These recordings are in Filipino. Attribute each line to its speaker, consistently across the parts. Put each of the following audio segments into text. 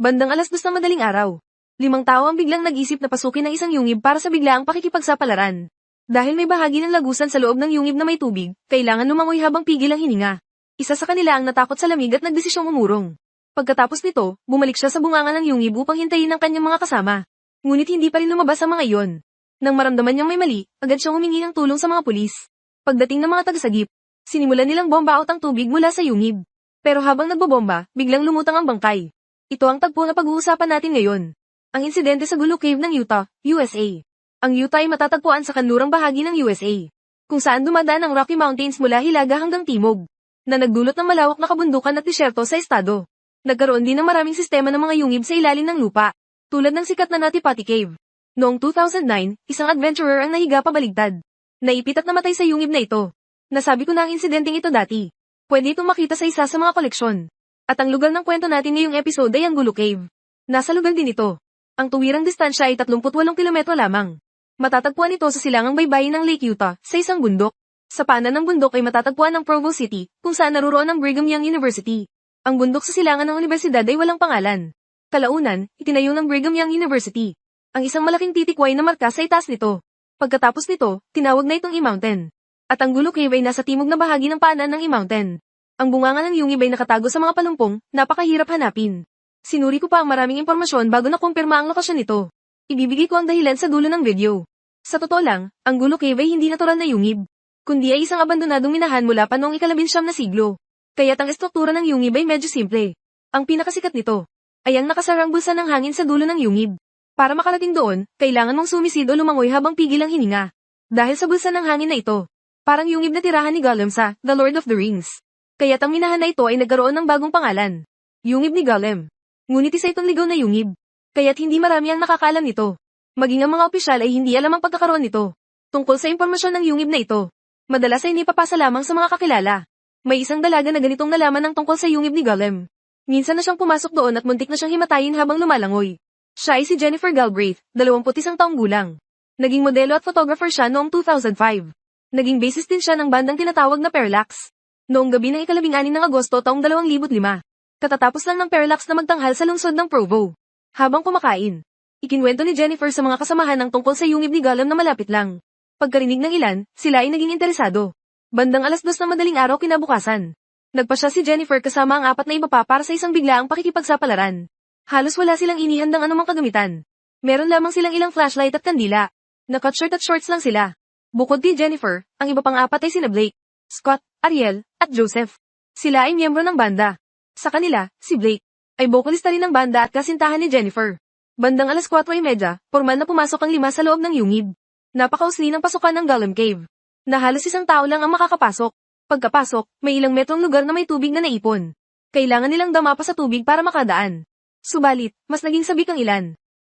Speaker 1: Bandang alas dos ng madaling araw. Limang tao ang biglang nag-isip na pasukin ng isang yungib para sa biglaang pakikipagsapalaran. Dahil may bahagi ng lagusan sa loob ng yungib na may tubig, kailangan lumangoy habang pigil ang hininga. Isa sa kanila ang natakot sa lamig at nagdesisyong umurong. Pagkatapos nito, bumalik siya sa bungangan ng yungib upang hintayin ang kanyang mga kasama. Ngunit hindi pa rin lumabas ang mga iyon. Nang maramdaman niyang may mali, agad siyang humingi ng tulong sa mga pulis. Pagdating ng mga tagasagip, sinimulan nilang bomba out ang tubig mula sa yungib. Pero habang nagbobomba, biglang lumutang ang bangkay. Ito ang tagpo na pag-uusapan natin ngayon. Ang insidente sa Gulu Cave ng Utah, USA. Ang Utah ay matatagpuan sa kanlurang bahagi ng USA, kung saan dumadaan ang Rocky Mountains mula hilaga hanggang timog, na nagdulot ng malawak na kabundukan at disyerto sa estado. Nagkaroon din ng maraming sistema ng mga yungib sa ilalim ng lupa, tulad ng sikat na Natipati Cave. Noong 2009, isang adventurer ang nahiga pabaligtad. Naipit at namatay sa yungib na ito. Nasabi ko na ang insidenteng ito dati. Pwede itong makita sa isa sa mga koleksyon. At ang lugar ng kwento natin ngayong episode ay ang Gulu Cave. Nasa lugar din ito. Ang tuwirang distansya ay 38 kilometro lamang. Matatagpuan ito sa silangang baybayin ng Lake Utah, sa isang bundok. Sa panan ng bundok ay matatagpuan ang Provo City, kung saan naroon ang Brigham Young University. Ang bundok sa silangan ng universidad ay walang pangalan. Kalaunan, itinayo ng Brigham Young University. Ang isang malaking titikway na marka sa itaas nito. Pagkatapos nito, tinawag na itong E-Mountain. At ang Gulu Cave ay nasa timog na bahagi ng paanan ng E-Mountain. Ang bunganga ng yungib ay nakatago sa mga palumpong, napakahirap hanapin. Sinuri ko pa ang maraming impormasyon bago nakumpirma ang lokasyon nito. Ibibigay ko ang dahilan sa dulo ng video. Sa totoo lang, ang Gulu Cave ay hindi natural na yungib, kundi ay isang abandonadong minahan mula pa noong ikalabinsyam na siglo. Kaya't ang estruktura ng yungib ay medyo simple. Ang pinakasikat nito, ay ang nakasarang bulsa ng hangin sa dulo ng yungib. Para makarating doon, kailangan mong sumisid o lumangoy habang pigil ang hininga. Dahil sa bulsa ng hangin na ito, parang yungib na tirahan ni Gollum sa The Lord of the Rings. Kaya't ang minahan na ito ay nagkaroon ng bagong pangalan. Yungib ni Gollum. Ngunit isa itong ligaw na yungib. Kaya't hindi marami ang nakakaalam nito. Maging ang mga opisyal ay hindi alam ang pagkakaroon nito. Tungkol sa impormasyon ng yungib na ito, madalas ay nipapasa lamang sa mga kakilala. May isang dalaga na ganitong nalaman ng tungkol sa yungib ni Gollum. Minsan na siyang pumasok doon at muntik na siyang himatayin habang lumalangoy. Siya ay si Jennifer Galbraith, 21 taong gulang. Naging modelo at photographer siya noong 2005. Naging basis din siya ng bandang tinatawag na Parallax. Noong gabi ng ikalabing-anin ng Agosto taong 2005, katatapos lang ng Parallax na magtanghal sa lungsod ng Provo. Habang kumakain, ikinwento ni Jennifer sa mga kasamahan ng tungkol sa yungib ni Gollum na malapit lang. Pagkarinig ng ilan, sila ay naging interesado. Bandang alas dos ng madaling araw kinabukasan. Nagpa siya si Jennifer kasama ang apat na iba pa para sa isang biglaang pakikipagsapalaran. Halos wala silang inihandang anumang kagamitan. Meron lamang silang ilang flashlight at kandila. Nakat shirt at shorts lang sila. Bukod kay Jennifer, ang iba pang apat ay sina Blake, Scott, Ariel, at Joseph. Sila ay miyembro ng banda. Sa kanila, si Blake, ay vocalista rin ng banda at kasintahan ni Jennifer. Bandang alas 4.30, formal na pumasok ang lima sa loob ng yungib. Napakausli ng pasukan ng Gollum Cave. Na halos isang tao lang ang makakapasok. Pagkapasok, may ilang metrong lugar na may tubig na naipon. Kailangan nilang dama pa sa tubig para makadaan. Subalit, mas naging sabik ang ilan.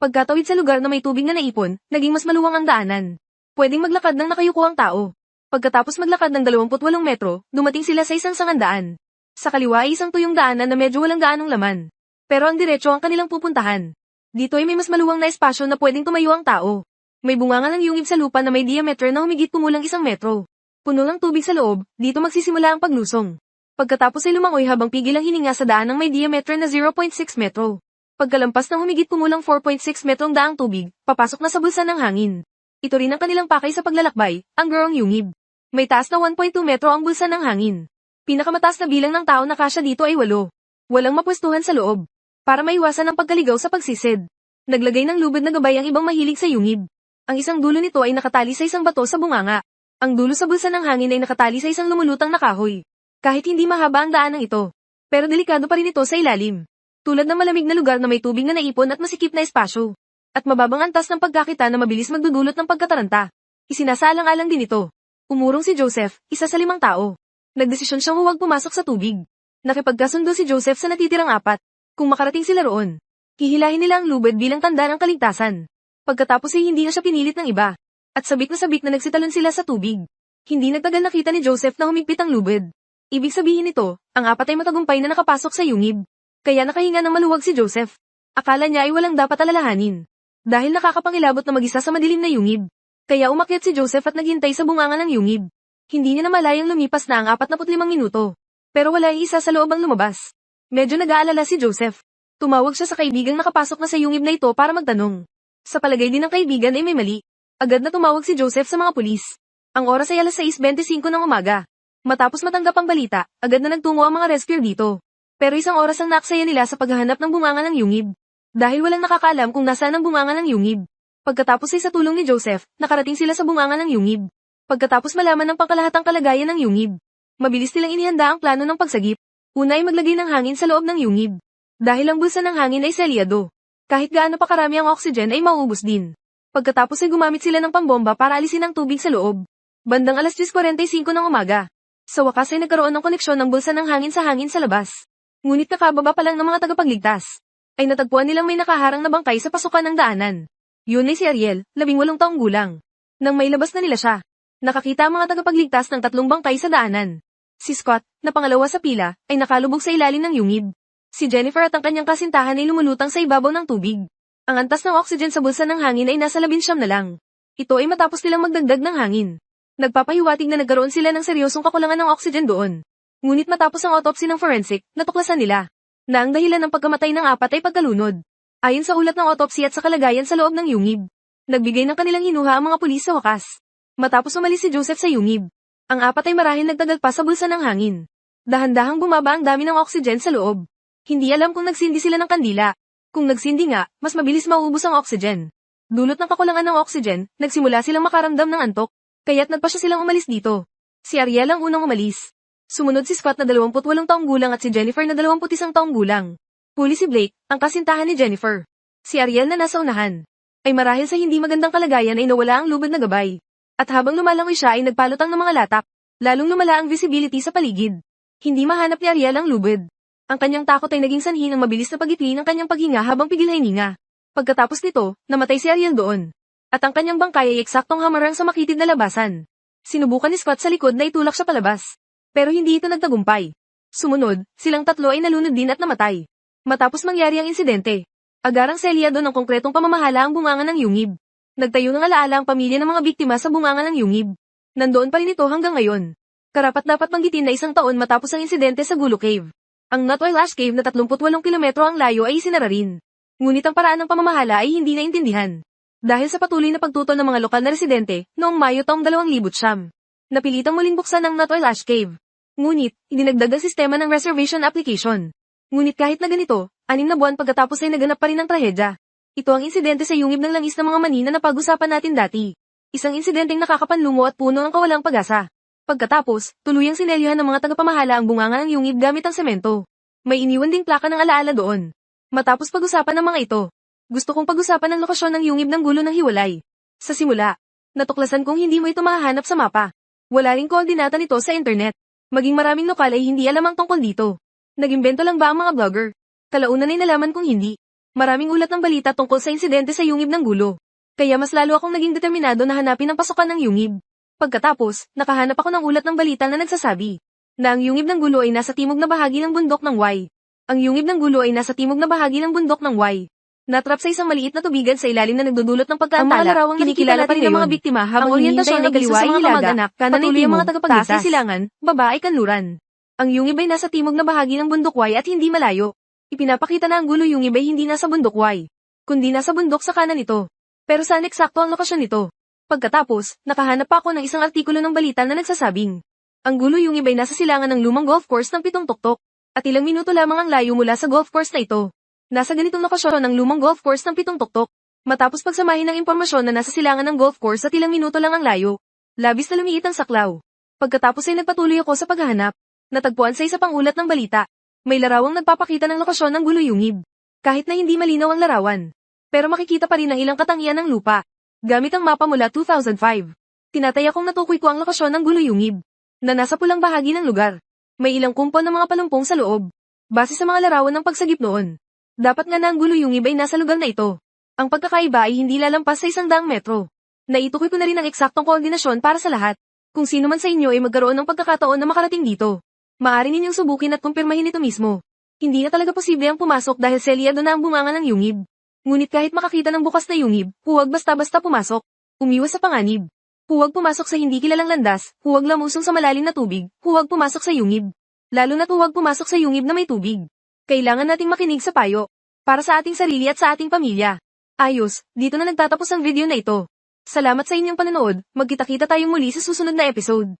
Speaker 1: Pagkatawid sa lugar na may tubig na naipon, naging mas maluwang ang daanan. Pwedeng maglakad ng nakayuko ang tao. Pagkatapos maglakad ng 28 metro, dumating sila sa isang sangandaan. Sa kaliwa ay isang tuyong daanan na medyo walang gaanong laman. Pero ang diretso ang kanilang pupuntahan. Dito ay may mas maluwang na espasyo na pwedeng tumayo ang tao. May bunganga ng yungib sa lupa na may diameter na humigit kumulang isang metro. Puno ng tubig sa loob, dito magsisimula ang paglusong. Pagkatapos ay lumangoy habang pigil ang hininga sa daan ng may diameter na 0.6 metro. Pagkalampas ng humigit kumulang 4.6 metrong daang tubig, papasok na sa bulsa ng hangin. Ito rin ang kanilang pakay sa paglalakbay, ang Gurong Yungib. May taas na 1.2 metro ang bulsa ng hangin. Pinakamataas na bilang ng tao na kasya dito ay 8. Walang mapwestuhan sa loob. Para maiwasan ang pagkaligaw sa pagsisid. Naglagay ng lubid na gabay ang ibang mahilig sa yungib. Ang isang dulo nito ay nakatali sa isang bato sa bunganga. Ang dulo sa bulsa ng hangin ay nakatali sa isang lumulutang na kahoy. Kahit hindi mahaba ang daan ng ito. Pero delikado pa rin ito sa ilalim. Tulad ng malamig na lugar na may tubig na naipon at masikip na espasyo. At mababang antas ng pagkakita na mabilis magdudulot ng pagkataranta. Isinasaalang-alang din ito. Umurong si Joseph, isa sa limang tao. Nagdesisyon siyang huwag pumasok sa tubig. Nakipagkasundo si Joseph sa natitirang apat. Kung makarating sila roon, hihilahin nila ang lubid bilang tanda ng kaligtasan. Pagkatapos ay hindi na siya pinilit ng iba. At sabik na sabik na nagsitalon sila sa tubig. Hindi nagtagal nakita ni Joseph na humigpit ang lubid. Ibig sabihin nito, ang apat ay matagumpay na nakapasok sa yungib. Kaya nakahinga ng maluwag si Joseph. Akala niya ay walang dapat alalahanin. Dahil nakakapangilabot na mag-isa sa madilim na yungib. Kaya umakyat si Joseph at naghintay sa bunganga ng yungib. Hindi niya namalayang lumipas na ang 45 minuto. Pero wala ay isa sa loob ang lumabas. Medyo nag-aalala si Joseph. Tumawag siya sa kaibigang nakapasok na sa yungib na ito para magtanong. Sa palagay din ng kaibigan ay may mali. Agad na tumawag si Joseph sa mga pulis. Ang oras ay alas 6.25 ng umaga. Matapos matanggap ang balita, agad na nagtungo ang mga rescuer dito. Pero isang oras ang naksaya nila sa paghahanap ng bunganga ng yungib. Dahil walang nakakaalam kung nasaan ang bunganga ng yungib. Pagkatapos ay sa tulong ni Joseph, nakarating sila sa bunganga ng yungib. Pagkatapos malaman ng pangkalahatang kalagayan ng yungib. Mabilis nilang inihanda ang plano ng pagsagip. Una ay maglagay ng hangin sa loob ng yungib. Dahil ang bulsa ng hangin ay selyado. Kahit gaano pa karami ang oxygen ay mauubos din. Pagkatapos ay gumamit sila ng pambomba para alisin ang tubig sa loob. Bandang alas 10.45 ng umaga. Sa wakas ay nagkaroon ng koneksyon ng bulsa ng hangin sa hangin sa labas. Ngunit kakababa pa lang ng mga tagapagligtas. Ay natagpuan nilang may nakaharang na bangkay sa pasukan ng daanan. Yun ay si Ariel, labing walong taong gulang. Nang may labas na nila siya, nakakita ang mga tagapagligtas ng tatlong bangkay sa daanan. Si Scott, na pangalawa sa pila, ay nakalubog sa ilalim ng yungib. Si Jennifer at ang kanyang kasintahan ay lumulutang sa ibabaw ng tubig. Ang antas ng oxygen sa bulsa ng hangin ay nasa labinsyam na lang. Ito ay matapos nilang magdagdag ng hangin. Nagpapahiwatig na nagkaroon sila ng seryosong kakulangan ng oxygen doon. Ngunit matapos ang autopsy ng forensic, natuklasan nila na ang dahilan ng pagkamatay ng apat ay pagkalunod. Ayon sa ulat ng autopsy at sa kalagayan sa loob ng yungib. Nagbigay ng kanilang hinuha ang mga pulis sa wakas. Matapos umalis si Joseph sa yungib. Ang apat ay marahil nagtagal pa sa bulsa ng hangin. Dahan-dahang bumaba ang dami ng oxygen sa loob. Hindi alam kung nagsindi sila ng kandila. Kung nagsindi nga, mas mabilis maubos ang oxygen. Dulot ng kakulangan ng oxygen, nagsimula silang makaramdam ng antok. Kaya't nagpasya silang umalis dito. Si Ariel ang unang umalis. Sumunod si Scott na 28 taong gulang at si Jennifer na 21 taong gulang. Huli si Blake, ang kasintahan ni Jennifer. Si Ariel na nasa unahan. Ay marahil sa hindi magandang kalagayan ay nawala ang lubid na gabay. At habang lumalangoy siya ay nagpalutang ng mga latak. Lalong lumala ang visibility sa paligid. Hindi mahanap ni Ariel ang lubid. Ang kanyang takot ay naging sanhi ng mabilis na pagitli ng kanyang paghinga habang pigil hininga. Pagkatapos nito, namatay si Ariel doon. At ang kanyang bangkay ay eksaktong hamarang sa makitid na labasan. Sinubukan ni Scott sa likod na itulak siya palabas. Pero hindi ito nagtagumpay. Sumunod, silang tatlo ay nalunod din at namatay. Matapos mangyari ang insidente, agarang selyado ng konkretong pamamahala ang bunganga ng yungib. Nagtayo ng alaala ang pamilya ng mga biktima sa bunganga ng yungib. Nandoon pa rin ito hanggang ngayon. Karapat dapat banggitin na isang taon matapos ang insidente sa Gulo Cave. Ang Nutway Lash Cave na 38 kilometro ang layo ay isinara rin. Ngunit ang paraan ng pamamahala ay hindi naintindihan. Dahil sa patuloy na pagtutol ng mga lokal na residente, noong Mayo taong 2000, napilitang muling buksan ang Nutway Lash Cave. Ngunit, idinagdag ang sistema ng reservation application. Ngunit kahit na ganito, anim na buwan pagkatapos ay naganap pa rin ang trahedya. Ito ang insidente sa yungib ng langis ng mga mani na napag-usapan natin dati. Isang insidenteng nakakapanlumo at puno ang kawalang pag-asa. Pagkatapos, tuluyang sinelyohan ng mga tagapamahala ang bunganga ng yungib gamit ang semento. May iniwan ding plaka ng alaala doon. Matapos pag-usapan ng mga ito, gusto kong pag-usapan ang lokasyon ng yungib ng gulo ng hiwalay. Sa simula, natuklasan kong hindi mo ito mahahanap sa mapa. Wala ring koordinata nito sa internet. Maging maraming lokal ay hindi alam ang tungkol dito. Nagimbento lang ba ang mga blogger? Kalaunan ay nalaman kong hindi. Maraming ulat ng balita tungkol sa insidente sa yungib ng gulo. Kaya mas lalo akong naging determinado na hanapin ang pasukan ng yungib. Pagkatapos, nakahanap ako ng ulat ng balita na nagsasabi na ang yungib ng gulo ay nasa timog na bahagi ng bundok ng Y. Ang yungib ng gulo ay nasa timog na bahagi ng bundok ng Y. Natrap sa isang maliit na tubigan sa ilalim na nagdudulot ng pagkaantala.
Speaker 2: Ang mga larawang
Speaker 1: kinikilala pa rin ng mga biktima habang ang orientasyon ay kaliwa ay hilaga, kanan ay timog, mga tagapagligtas, silangan, baba ay kanluran. Ang yungib ay nasa timog na bahagi ng bundok Y at hindi malayo. Ipinapakita na ang gulo yungib ay hindi nasa bundok Y, kundi nasa bundok sa kanan nito. Pero saan eksakto ang lokasyon nito? Pagkatapos, nakahanap pa ako ng isang artikulo ng balita na nagsasabing, ang gulo yungib ay nasa silangan ng lumang golf course ng pitong tuktok, at ilang minuto lamang ang layo mula sa golf course na ito. Nasa ganitong lokasyon ng lumang golf course ng pitong tuktok. Matapos pagsamahin ng impormasyon na nasa silangan ng golf course at ilang minuto lang ang layo, labis na lumiit ang saklaw. Pagkatapos ay nagpatuloy ako sa paghahanap. Natagpuan sa isa pang ulat ng balita. May larawang nagpapakita ng lokasyon ng gulo yungib. Kahit na hindi malinaw ang larawan. Pero makikita pa rin ang ilang katangian ng lupa. Gamit ang mapa mula 2005. Tinataya kong natukoy ko ang lokasyon ng gulo yungib. Na nasa pulang bahagi ng lugar. May ilang kumpon ng mga palumpong sa loob. Base sa mga larawan ng pagsagip noon. Dapat nga na ang gulo yungib ay nasa lugar na ito. Ang pagkakaiba ay hindi lalampas sa isang daang metro. Naitukoy ko na rin ang eksaktong koordinasyon para sa lahat. Kung sino man sa inyo ay magkaroon ng pagkakataon na makarating dito. Maaari ninyong subukin at kumpirmahin ito mismo. Hindi na talaga posible ang pumasok dahil selyado na ang bunganga ng yungib. Ngunit kahit makakita ng bukas na yungib, huwag basta-basta pumasok. Umiwas sa panganib. Huwag pumasok sa hindi kilalang landas, huwag lamusong sa malalim na tubig, huwag pumasok sa yungib. Lalo na't huwag pumasok sa yungib na may tubig. Kailangan nating makinig sa payo. Para sa ating sarili at sa ating pamilya. Ayos, dito na nagtatapos ang video na ito. Salamat sa inyong panonood, magkita-kita tayong muli sa susunod na episode.